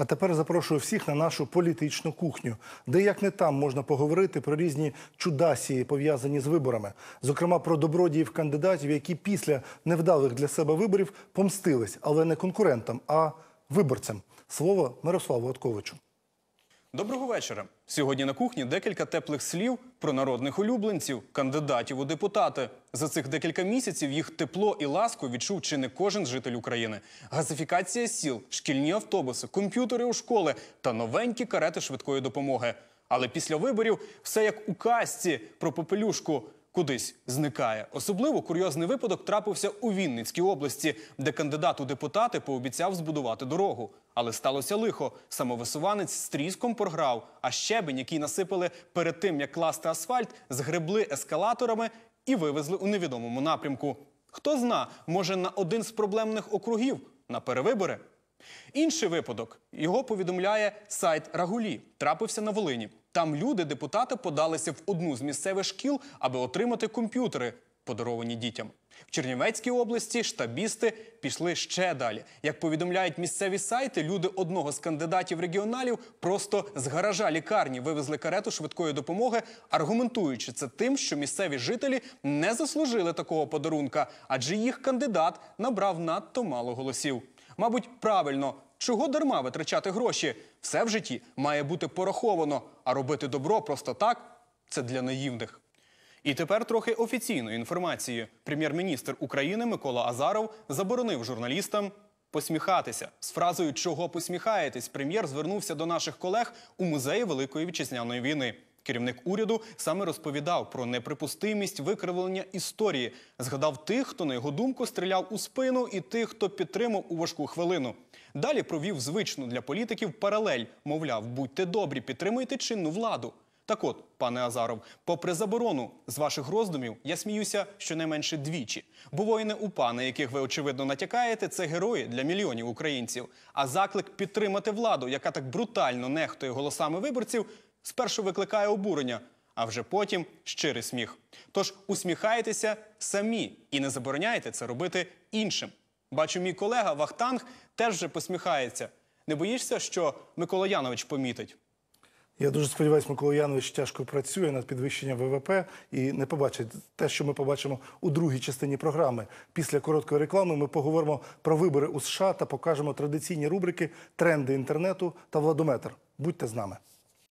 А тепер запрошую всіх на нашу політичну кухню, де як не там можна поговорити про різні чудасії, пов'язані з виборами, зокрема про добродіїв кандидатів, які після невдалих для себе виборів помстились, але не конкурентам, а виборцям. Слово Мирославу Отковичу. Доброго вечора. Сьогодні на кухні декілька теплих слів про народних улюбленців, кандидатів у депутати. За цих декілька місяців їх тепло і ласку відчув чи не кожен житель України. Газифікація сіл, шкільні автобуси, комп'ютери у школи та новенькі карети швидкої допомоги. Але після виборів все як у казці про попелюшку кудись зникає. Особливо курйозний випадок трапився у Вінницькій області, де кандидат у депутати пообіцяв збудувати дорогу. Але сталося лихо. Самовисуванець з тріском програв, а щебень, який насипали перед тим, як класти асфальт, згребли ескалаторами і вивезли у невідомому напрямку. Хто зна, може на один з проблемних округів на перевибори. Інший випадок його повідомляє сайт Рагулі. Трапився на Волині. Там люди, депутати, подалися в одну з місцевих шкіл, аби отримати комп'ютери, подаровані дітям. В Чернівецькій області штабісти пішли ще далі. Як повідомляють місцеві сайти, люди одного з кандидатів регіоналів просто з гаража лікарні вивезли карету швидкої допомоги, аргументуючи це тим, що місцеві жителі не заслужили такого подарунка, адже їх кандидат набрав надто мало голосів. Мабуть, правильно, чого дарма витрачати гроші? Все в житті має бути пораховано, а робити добро просто так це для наївних. І тепер трохи офіційної інформації. Прем'єр-міністр України Микола Азаров заборонив журналістам посміхатися. З фразою Чого посміхаєтесь? Прем'єр звернувся до наших колег у музеї Великої вітчизняної війни. Керівник уряду саме розповідав про неприпустимість викривлення історії. Згадав тих, хто на його думку стріляв у спину, і тих, хто підтримав у важку хвилину. Далі провів звичну для політиків паралель. Мовляв, будьте добрі, підтримуйте чинну владу. Так от, пане Азаров, попри заборону з ваших роздумів, я сміюся щонайменше двічі. Бо воїни УПА, на яких ви очевидно натякаєте, це герої для мільйонів українців. А заклик підтримати владу, яка так брутально нехтує голосами виборців, спершу викликає обурення, а вже потім щирий сміх. Тож усміхайтеся самі і не забороняйте це робити іншим. Бачу, мій колега Вахтанг теж вже посміхається. Не боїшся, що Микола Янович помітить? Я дуже сподіваюся, Микола Янович тяжко працює над підвищенням ВВП і не побачить те, що ми побачимо у другій частині програми. Після короткої реклами ми поговоримо про вибори у США та покажемо традиційні рубрики Тренди інтернету та владометр. Будьте з нами.